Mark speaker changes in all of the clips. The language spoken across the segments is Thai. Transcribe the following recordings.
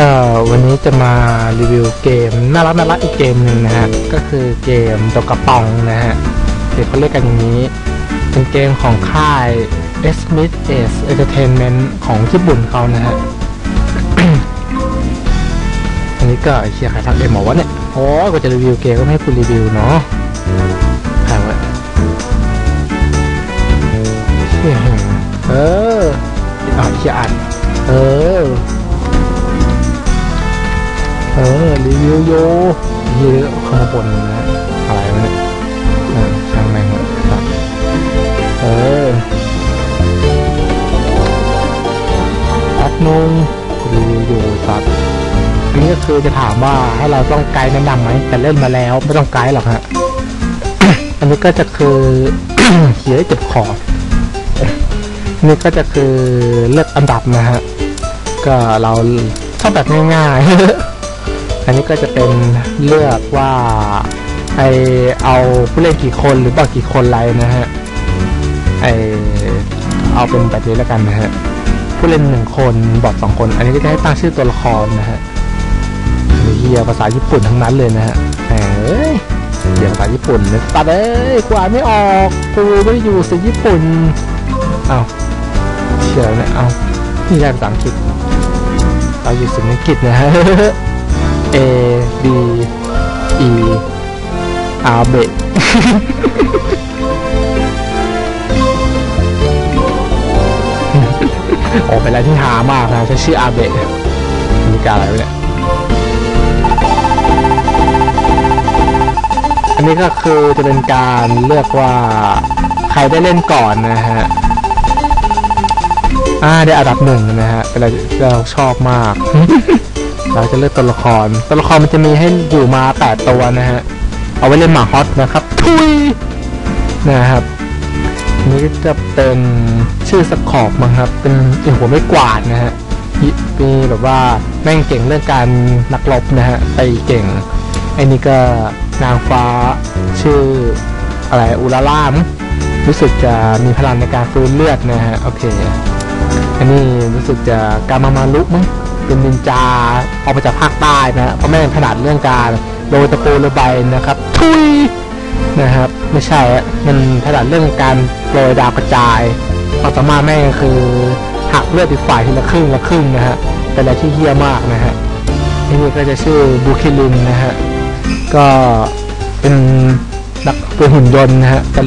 Speaker 1: ก็วันนี้จะมารีวิวเกมน่ารักน่ารักอีกเกมหนึ่งนะฮะ ก็คือเกมตกกระป๋องนะฮะเด็กเขาเรียกกันอย่างนี้ เป็นเกมของค่าย S Smith S Entertainment ของญี่ปุ่นเขานะฮะ อันนี้ก็เชียร์ใครทักเอ็มบอกว่าเนี่ย โอ้กว่าจะรีวิวเกมก็ไม่ให้คุณรีวิวเนาะใครวะเชี่ยเออเอาไอ้เชียร์อัดเออ เออรีวิวโยเยอะข้างบนนะอะไรวะเนี่ยเออช่างแม่งเถอะครับเออแป๊บนึงรีวิวอยู่สัตว์อันนี้ก็คือจะถามว่าให้เราต้องไกด์แนะนำไหมแต่เล่นมาแล้วไม่ต้องไกด์หรอกฮะอันนี้ก็จะคือเขียเจ็บคออันนี่ก็จะคือเลือกอันดับนะฮะ ก็เราชอบแบบง่ายๆ อันนี้ก็จะเป็นเลือกว่าไอเอาผู้เล่นกี่คนหรือบอกกี่คนไรนะฮะไอเอาเป็นแบบนี้แล้วกันนะฮะผู้เล่นหนึ่งคนบอทสองคน อันนี้ก็จะให้ตั้งชื่อตัวละครนะฮะมีเฮียภาษาญี่ปุ่นทั้งนั้นเลยนะฮะเอ้ยเฮียภาษาญี่ปุ่นเนี่ยตัดเอ้ยกูอ่าไม่ออกกูไม่อยู่สิญี่ปุ่นเอาเชื่อเนี่ยเอานี่ได้ภาษาอังกฤษเราอยู่สิงอังกฤษนะฮะ A B E อาเบะโอ้เป็นอะไรที่หามากนะใช้ชื่ออาเบะมีการอะไรเนี่ย อันนี้ก็คือจะเป็นการเลือกว่าใครได้เล่นก่อนนะฮะ อ่าได้อันดับหนึ่งนะฮะ เป็นอะไรที่เราชอบมาก เราจะเลือกตัวละคร ตัวละครมันจะมีให้อยู่มา 8 ตัวนะฮะ เอาไว้เล่นหมาฮอตนะครับ ทุย นะครับ นี่จะเป็นชื่อสกอบมั้งครับ เป็นเป็นหัวไม่กวาดนะฮะมีแบบว่าแม่งเก่งเรื่องการนักรบนะฮะไปเก่ง ไอ้นี่ก็นางฟ้าชื่ออะไรอุลาล่ามรู้สึกจะมีพลังในการฟื้นเลือดนะฮะ โอเค อันนี้รู้สึกจะกามามาลุมั้ง เป็นนินจาออกมาจากภาคใต้นะเพราะแม่งถนัดเรื่องการโรยตะปูระบายนะครับ ทุยนะครับ ไม่ใช่อะมันถนัดเรื่องการโรยดาวกระจายความสามารถแม่งคือหักเลือดอีกฝ่ายทีละครึ่งละครึ่งนะฮะเป็นอะไรที่เฮี้ยมากนะฮะอันนี้ก็จะชื่อบูคิลินนะฮะก็เป็นนักเป็นหุ่นยนต์นะฮะแต่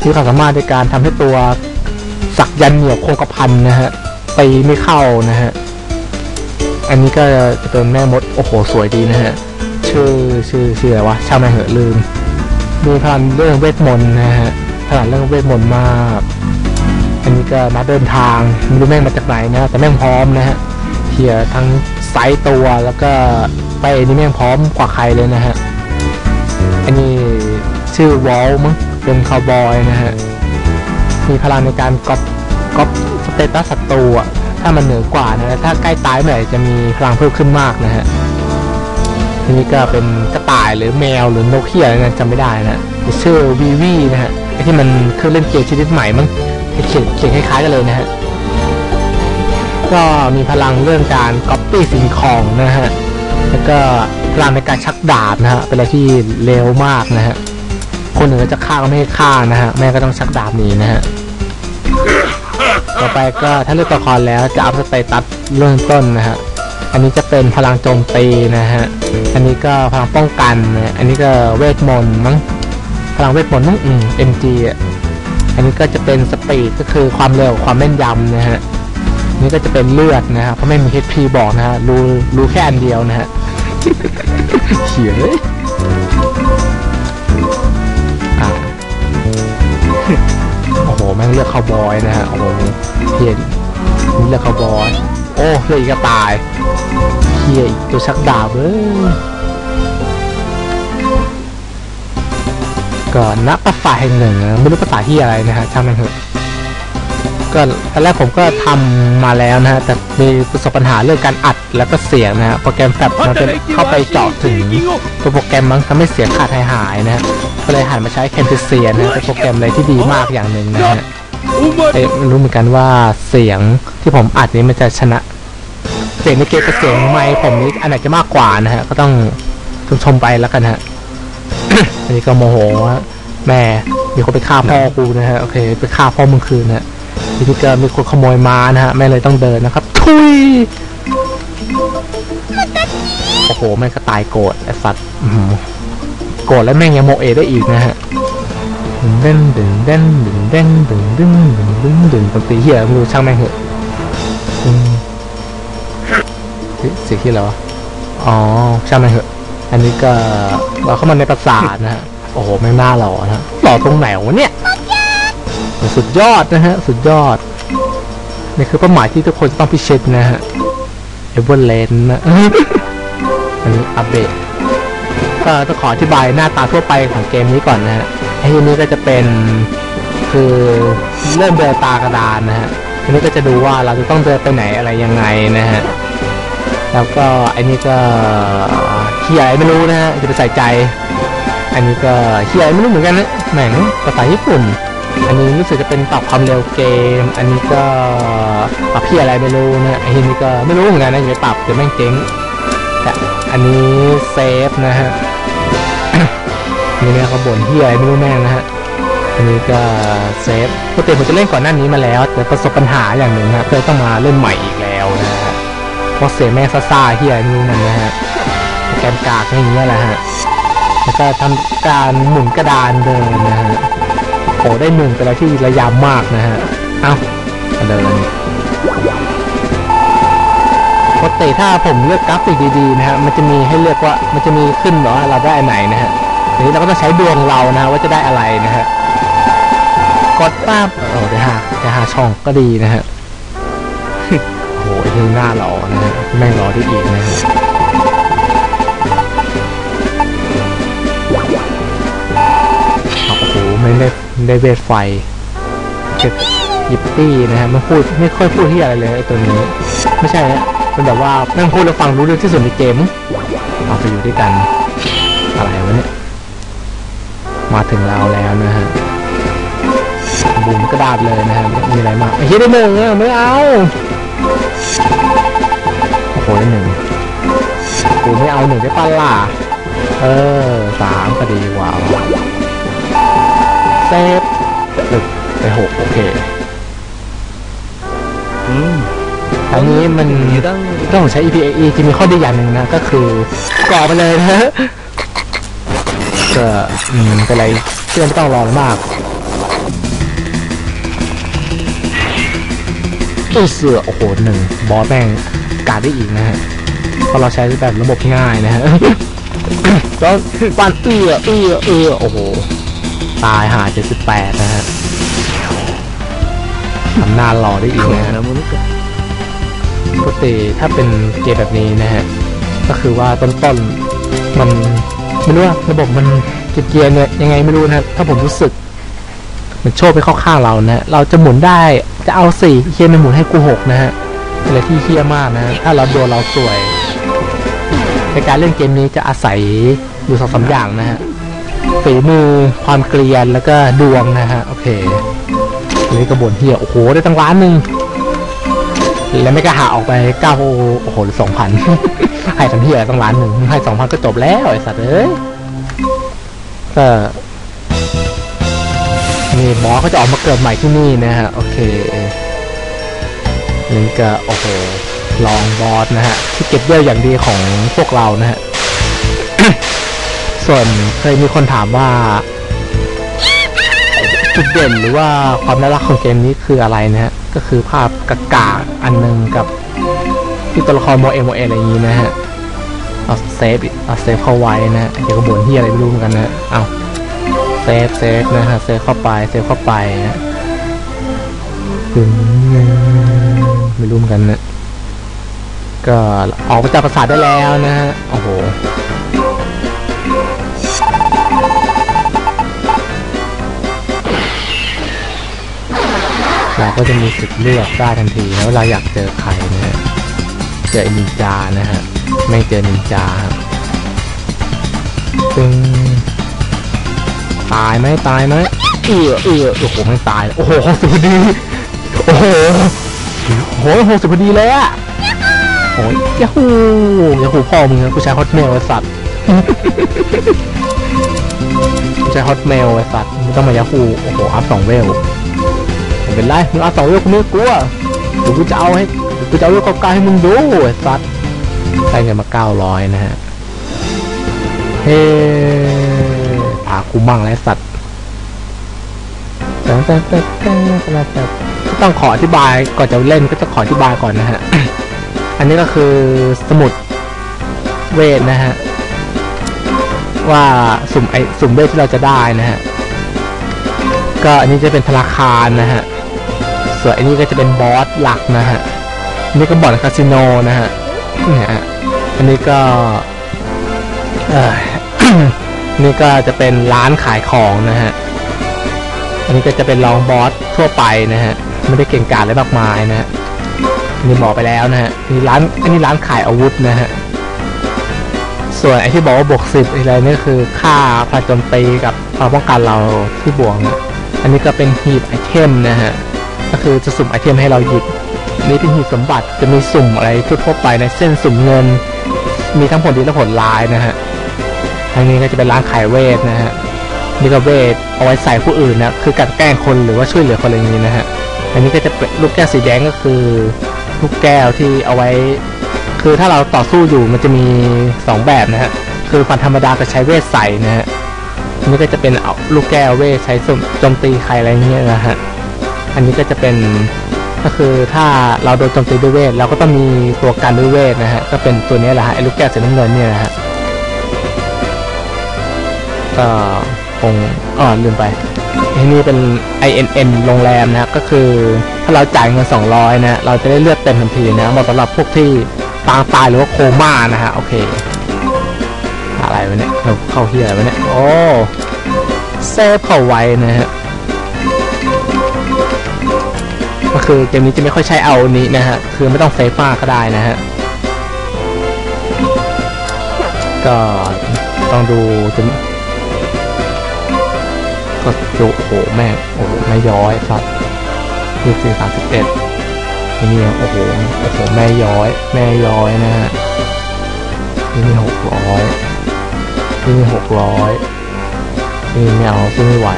Speaker 1: ที่ความสามารถในการทำให้ตัวสักยันเหนียวโคกระพันนะฮะตีไม่เข้านะฮะ อันนี้ก็จะเป็นแม่มด โอ้โห สวยดีนะฮะ ชื่อชื่อชื่ออะไรวะช่างแม่เหอะลืม มีพลังเรื่องเวทมนต์นะฮะพลังเรื่องเวทมนต์มาก อันนี้ก็มาเดินทางไม่รู้แม่งมาจากไหนนะ แต่แม่งพร้อมนะฮะเทียทั้งไซส์ตัวแล้วก็ไปนี่แม่งพร้อมกว่าใครเลยนะฮะ อันนี้ชื่อวอลมั้งเป็นคาวบอยนะฮะ มีพลังในการก๊อปก๊อปสเตตัสศัตรูอะ ถ้ามันเหนือกว่านะถ้าใกล้ตายเมื่อไหร่จะมีพลังเพิ่มขึ้นมากนะฮะทีนี้ก็เป็นกระต่ายหรือแมวหรือนกเขี้ยอะไรนะจำไม่ได้นะชื่อวีวีนะฮะไอที่มันเครื่องเล่นเกมชนิดใหม่มั้งเขียนเขียนคล้ายๆกันเลยนะฮะก็มีพลังเรื่องการก๊อปปี้สิ่งของนะฮะแล้วก็พลังในการชักดาบนะฮะเป็นอะไรที่เร็วมากนะฮะคนอื่นก็จะฆ่าก็ไม่ให้ฆ่านะฮะแม่ก็ต้องชักดาบหนีนะฮะ ต่อไปก็ถ้าเลือกตัวละครแล้วจะอัพสเตตัสเริ่มต้นนะฮะอันนี้จะเป็นพลังโจมตีนะฮะอันนี้ก็พลังป้องกันนะอันนี้ก็เวทมนต์มั้งพลังเวทมนต์มั้งอืม MG อะอันนี้ก็จะเป็นสปีดก็คือความเร็วความแม่นยำนะฮะนี่ก็จะเป็นเลือดนะฮะเพราะไม่มี HP บอกนะฮะรู้รู้แค่อันเดียวนะฮะเขียนอ่า แม่งเลือกข้าวบอยนะฮะโอ้โหเฮียนี่เลือกข้าวบอย โอ้เลือกอีกกระต่ายเฮียอีกตัวชักดาบเอ้ยก็นักภาษาแห่งหนึ่ง ไม่รู้ภาษาที่อะไรนะฮะช่างมันเถอะ ก็ตอนแรกผมก็ทำมาแล้วนะฮะแต่มีประสบปัญหาเรื่องการอัดแล้วก็เสียงนะฮะโปรแกรมแฟบมันเป็นเข้าไปเจาะถึงตัวโปรแกรมมั้งทำให้เสียงขาดหายหายนะฮะก็เลยหันมาใช้แคมเปเซียนะฮะเป็นโปรแกรมอะไรที่ดีมากอย่างหนึ่งนะฮะเอ้ยไม่รู้เหมือนกันว่าเสียงที่ผมอัดนี้มันจะชนะสียงในเกมกับเสียงไมค์ผมนี่อันไหนจะมากกว่านะฮะก็ต้องชมชมไปแล้วกันฮะอันนี้ก็โมโหฮะแม่มีคนไปฆ่าพ่อกูนะฮะโอเค ไปฆ่าพ่อมึงคืนนะ ฮะทีนี้ก็มีคนขโมยม้านะฮะแม่เลยต้องเดินนะครับ ทุยโอ้โหแม่ก็ตายโกรธไอ้สัตว์โกรธแล้วแม่งยังโมเอได้อีกนะฮะดึงเด้นดึงเด้นดึงเด้นดึงดึงดึงดึงดึงดนตรีเฮียไม่รู้ช่างแม่งเหอะเฮ้ยเสียงที่อะไรวะอ๋อช่างแม่งเหอะ อันนี้ก็เราเข้ามาในปราสาทนะฮะโอ้โหไม่น่าหล่อนะหล่อตรงไหนวะเนี่ย สุดยอดนะฮะ สุดยอด นี่คือเป้าหมายที่ทุกคนต้องพิชิตนะฮะเอเวอร์เลนนะอันนี้อัปเดตก็ต้องขออธิบายหน้าตาทั่วไปของเกมนี้ก่อนนะฮะไอ้นี้ก็จะเป็นคือเริ่มเดินตากระดานนะฮะทีนี้ก็จะดูว่าเราจะต้องเดินไปไหนอะไรยังไงนะฮะแล้วก็อันนี้ก็เฮียไม่รู้นะฮะจะไปใส่ใจ อันนี้ก็เฮียอะไรไม่รู้เหมือนกันนะแหม่งภาษาญี่ปุ่น อันนี้รู้สึกจะเป็นปรับความเร็วเกม อันนี้ก็ปรับเฮียอะไรไม่รู้นะอันนี้ก็ไม่รู้เหมือนกันนะจะไปปรับเดี๋ยวแม่งเจ๊งแต่อันนี้เซฟนะฮะนี่แม่เขาบ่นเฮียอะไรไม่รู้แม่นะฮะอันนี้ก็เซฟปกติผมจะเล่นก่อนหน้านี้มาแล้ว แต่ประสบปัญหาอย่างหนึ่งฮะเลยต้องมาเล่นใหม่อีกแล้วนะฮะเพราะเสียแม่งซ่าๆเฮียนี่มันนะฮะแกนกากอย่างเงี้ยแหละฮะแล้วก็ทำการหมุนกระดานเดินนะฮะ โอ้ได้หนึ่งเป็นอะไรที่ระยำมากนะฮะ เอ้ามาเดินปกติถ้าผมเลือกกราฟิกดีๆนะฮะ มันจะมีให้เลือกว่า มันจะมีขึ้นแบบว่าเราได้อันไหนนะฮะทีนี้เราก็ต้องใช้ดวงเรานะฮะว่าจะได้อะไรนะฮะ กดปั๊บโอ้ได้ห้าได้ห้าช่องก็ดีนะฮะ โอ้โหที่หน้าหล่อนะฮะ แม่งหล่อได้อีกนะฮะโอ้โหไม่ได้ ได้เวทไฟเก็บยิบตี้นะฮะมันพูดไม่ค่อยพูดที่อะไรเลยไอตัวนี้ ไม่ใช่นะเป็นแบบว่าแม่งพูดแล้วฟังรู้เรื่องที่สุดในเกมเอาไปอยู่ด้วยกัน อะไรวะเนี่ยมาถึงเราแล้วนะฮะบุ๋มกระดาษเลยนะฮะมีอะไรมากไอ้เหี้ยได้หนึ่งอะไม่เอาโอ้โหได้หนึ่งกูไม่เอาหนึ่งได้ปะล่ะเออสามก็ดีกว่า เซฟหลุดไปหกโอเค
Speaker 2: อืม
Speaker 1: อันนี้มัน
Speaker 2: ต้อง
Speaker 1: ต้องใช้ EPAE จะมีข้อดีอย่างหนึ่งนะ ก็คือก่อไปเลยนะก็อืมเป็นอไรที่ไม่ต้องรอมากไอเสือโอ้โหหนึ่งบอสแม่งกาดได้อีกนะฮะพอเราใช้แบบระบบง่ายนะฮะก็ปันเอือเอือเอือโอ้โห ตายหาเจ็ดสิบแปดนะฮะทำหน้าหล่อได้อีกนะฮะปกติถ้าเป็นเกมแบบนี้นะฮะ ก็คือว่าต้นตอนมันไม่รู้ว่าระบบมันเกียร์เนี่ยยังไงไม่รู้นะถ้าผมรู้สึก มันโชคไปเข้าข้างเรานะเราจะหมุนได้จะเอาสี่เคียร์มันหมุนให้กูหกนะฮะอะไรที่เคียร์มากนะถ้าเราโดนเราสวยในการเล่นเกมนี้จะอาศัยอยู่สองสาอย่างนะฮะ ฝีมือความเกลียนแล้วก็ดวงนะฮะ โอเคอันนี้กระบวนเฮียโอ้โห ได้ตั้งล้านหนึ่งแล้วไม่กล้าหาออกไปเก้าโอ้โหสองพันให้ทำที่อะไรต้งล้านหนึ่งให้สองพันก็จบแล้วไอ้สัตว์เอ้ยก็นี่บอสเขาจะออกมาเกิดใหม่ที่นี่นะฮะ โอเคนี่ก็โอ้โหลองบอสนะฮะที่เก็บเยอะอย่างดีของพวกเรานะฮะ ส่วนเคยมีคนถามว่า จุดเด่นหรือว่าความน่ารักของเกมนี้คืออะไรนะฮะ ก็คือภาพกากาอันหนึงกับที่ตัวละครโมเอโมเออะไรอย่างนี้นะฮะ เอาเซฟเอาเซฟเข้าไว้นะฮะเดี๋ยวก็บ่นที่อะไรไม่รู้เหมือนกันนะเอาเซฟเซฟนะฮะ เซฟเข้าไป เซฟเข้าไปนะไม่รู้เหมือนกันนะก็ออกมาจากปราสาทได้แล้วนะฮะ โอ้โห เราก็จะมีสิทธิ์เลือกได้ทันทีแล้วเราอยากเจอใครนะฮะเจอไอ้นินจานะฮะไม่เจอนินจาครับตึงตายไหมตายไหมเออเออโอ้โหไม่ตายโอ้โหหกสิบพอดีโอ้โหโอ้โหหกสิบพอดีเลยอะโอ้ยยาฮูยาฮูพ่อมึงนะกูใช้ฮอตเมลไอ้สัตว์กูใช้ฮอตเมลไอ้สัตว์ไม่ต้องมายาฮูโอ้โหอัพสองเวล เป็นไรมึงเอัพสองเวลกูไม่กลัวเดี๋ยวกูจะเอาให้เดี๋ยวกูจะเอาเวลเก่าๆให้มึงดูไอ้สัตว์ได้เงินมาเก้าร้อยนะฮะเฮ้พากูมั่งไอสัตว์แต่แต่แต่แต่แต่แต่ต้องขออธิบายก่อนจะเล่นก็จะขออธิบายก่อนนะฮะอันนี้ก็คือสมุดเวทนะฮะว่าสุ่มไอสุ่มเวทที่เราจะได้นะฮะก็อันนี้จะเป็นธนาคารนะฮะ วนอันนี้ก็จะเป็นบอสหลักนะฮะนนี้ก็บอร์ดคาสิโนนะฮะนี่ฮะอันนี้ก็นี่ก็จะเป็นร้านขายของนะฮะอันนี้ก็จะเป็นรองบอสทั่วไปนะฮะไม่ได้เก่งกาจอะไรมากมายนะฮะนี่บอกไปแล้วนะฮะนี่ร้านอันนี้ร้านขายอาวุธนะฮะส่วนไอ้ที่บอกว่าบวกสิบอะไรนี่คือค่าพลังโจมตีกับความป้องกันเราที่บวกนะอันนี้ก็เป็นหีบไอเทมนะฮะ คือจะสุ่มไอเทมให้เราหยิบนี่เป็นหีบสมบัติจะมีสุ่มอะไรทั่วไปในเส้นสุ่มเงิน มีทั้งผลดีและผลร้ายนะฮะอันนี้ก็จะเป็นร้านขายเวทนะฮะนี่ก็เวทเอาไว้ใส่ผู้อื่นนะคือการแกล้งคนหรือว่าช่วยเหลือคนอะไรอย่างนี้นะฮะอันนี้ก็จะเป็นลูกแก้วสีแดงก็คือลูกแก้วที่เอาไว้ คือถ้าเราต่อสู้อยู่มันจะมีสองแบบนะฮะคือฟันธรรมดากับใช้เวทใส่นะฮะนนี้ก็จะเป็นเอาลูกแก้วเวทใช้โจมตีใครอะไรเงี้ยนะฮะ อันนี้ก็จะเป็นก็คือถ้าเราโดนโจมตีด้วยเวทเราก็ต้องมีตัวกันด้วยเวทนะฮะก็เป็นตัวนี้แหละฮะไอ้ลูกแก้วสีน้ำเงินเนี่ยนะฮะก็คงอ๋อลืมไปที่นี่เป็น INN โรงแรมนะก็คือถ้าเราจ่ายเงิน 200 นะ เราจะได้เลือดเต็มทันทีนะเหมาะสำหรับพวกที่ปางตายหรือว่าโคม่านะฮะ โอเค อะไรวะเนี่ยเราเข้าที่อะไรวะเนี่ย โอ้เซฟเข้าไว้นะฮะ ก็คือเกมนี้จะไม่ค่อยใช้เอานี้นะฮะ คือไม่ต้องเซฟมากก็ได้นะฮะ ก็ต้องดูจนก็ดูโอ้โหแม่โอ้โหแม่ย้อยสัตว์คือสี่สามสิบเอ็ดนี่โอ้โหโอ้โหแม่ย้อย แม่ย้อยนะฮะนี่มีหกร้อยนี่มีหกร้อยนี่ไม่เอาซึ่งไม่ไหว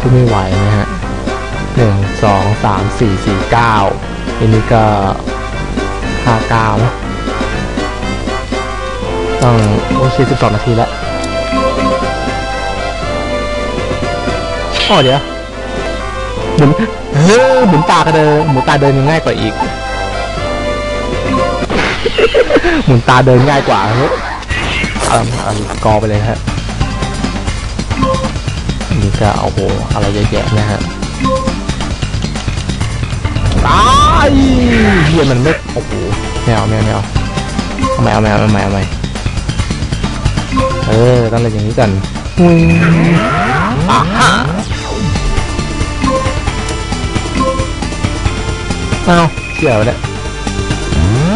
Speaker 1: ซึ่งไม่ไหวนะฮะ หนึ่งสองสามสี่สี่เก้าอันนี้ก็ห้าเก้านะต้องโอ้ยสิบสองนาทีแล้วอ๋อเดี๋ยวหมุนเฮ้ยหมุนตากระเดินหมุนตาเดินยังง่ายกว่าอีก หมุนตาเดินง่ายกว่าเฮ้ยเอาเอากอไปเลยฮะนนี่ก็โอ้โหอะไรเยอะแยะนะฮะ ตายเฮียมันไม่โอ้โหไม่เอาไม่เอาไม่เอาเอาไม่เอาไม่เอาไม่เอาไม่เอาไม่เออต้องเล่นอย่างนี้กันอืมอ่าฮะเอ้าเกี่ยวเนี่ย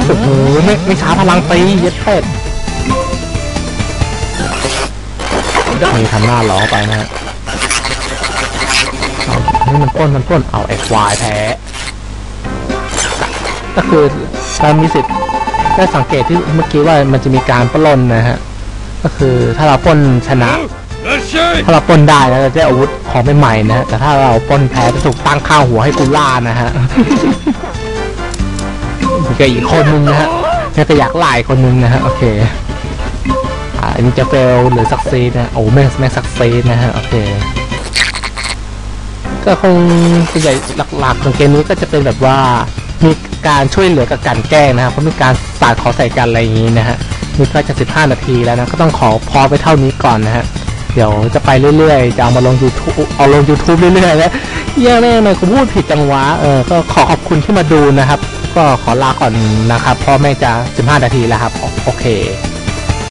Speaker 1: โอ้โหไม่ไม่ช้าพลังตีเย็ดเป็ดมีทำหน้าล้อไปนะฮะเอานี่มันต้นมันต้นเอาไอ้ควายแพ้ ก็คือเรามีสิทธิ์ได้สังเกตที่เมื่อกี้ว่ามันจะมีการปล้นนะฮะก็คือถ้าเราปล้นชนะ ถ้าเราปล้นได้นะจะได้อาวุธของใหม่ๆนะฮะแต่ถ้าเราปล้นแพ้จะถูกตั้งข้าวหัวให้กูล่านะฮะมีก็อีกคนนึงนะฮะนี่ก็อยากไล่คนนึงนะฮะโอเคอ่าอันนี้จะเฟลหรือสักซีนะโอ้แม่งแม่งสักซีนะฮะโอเคก็คงส่วนใหญ่หลักๆของเกมนี้ก็จะเป็นแบบว่ามี การช่วยเหลือกับการแกล้งนะครับเพราะมีการสาดขอใส่กันอะไรอย่างนี้นะฮะนี่ก็จะ 15 นาทีแล้วนะก็ต้องขอพอไปเท่านี้ก่อนนะฮะเดี๋ยวจะไปเรื่อยๆ จะเอามาลง YouTube เอาลง YouTube เรื่อยๆแล้วเยี่ยแม่เลยคุณพูดผิดจังหวะเออก็ขอขอบคุณที่มาดูนะครับ ก็ขอลาก่อนนะครับเพราะแม่จะ 15 นาทีแล้วครับ โอเค